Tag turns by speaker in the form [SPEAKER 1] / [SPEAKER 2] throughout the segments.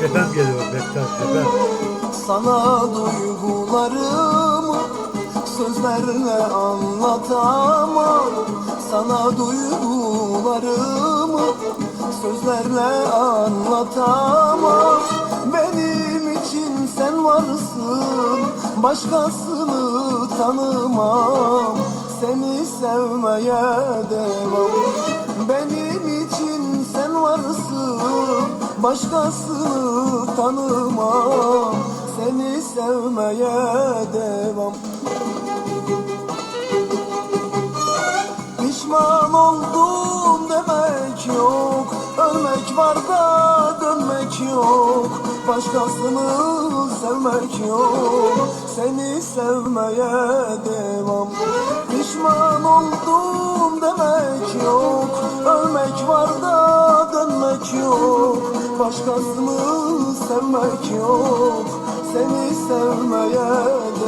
[SPEAKER 1] Şefem geliyor Bektaş Şefem.
[SPEAKER 2] Sana duygularımı sözlerle anlatamam. Sana duygularımı sözlerle anlatamam. Benim için sen varsın başkasını tanımam. Seni sevmeye devam. Benim Başkasını tanımam. Seni sevmeye devam. Pişman oldum demek yok. Ölmek var da dönmek yok. Başkasını sevmek yok. Seni sevmeye devam Başkasını sevmek yok Seni sevmeye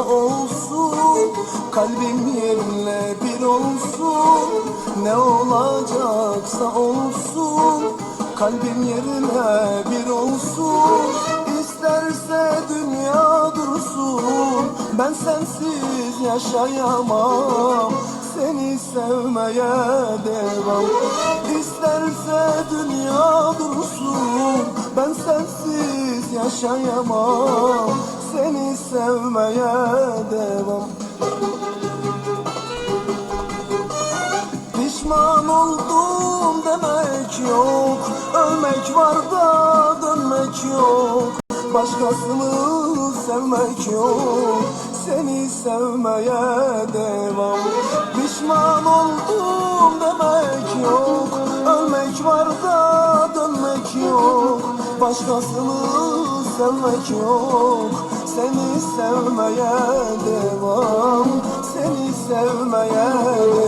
[SPEAKER 2] olsun Kalbim yerle bir olsun. Ne olacaksa olsun Kalbim yerine bir olsun. İsterse dünya dursun Ben sensiz yaşayamam. Seni sevmeye devam. İsterse dünya dursun Ben sensiz yaşayamam. Seni sevmeye devam. Pişman oldum demek yok Ölmek var da dönmek yok. Başkasını sevmek yok Seni sevmeye devam. Pişman oldum demek yok Ölmek var da dönmek yok. Başkasını sevmek yok seni sevmeye devam Seni sevmeye devam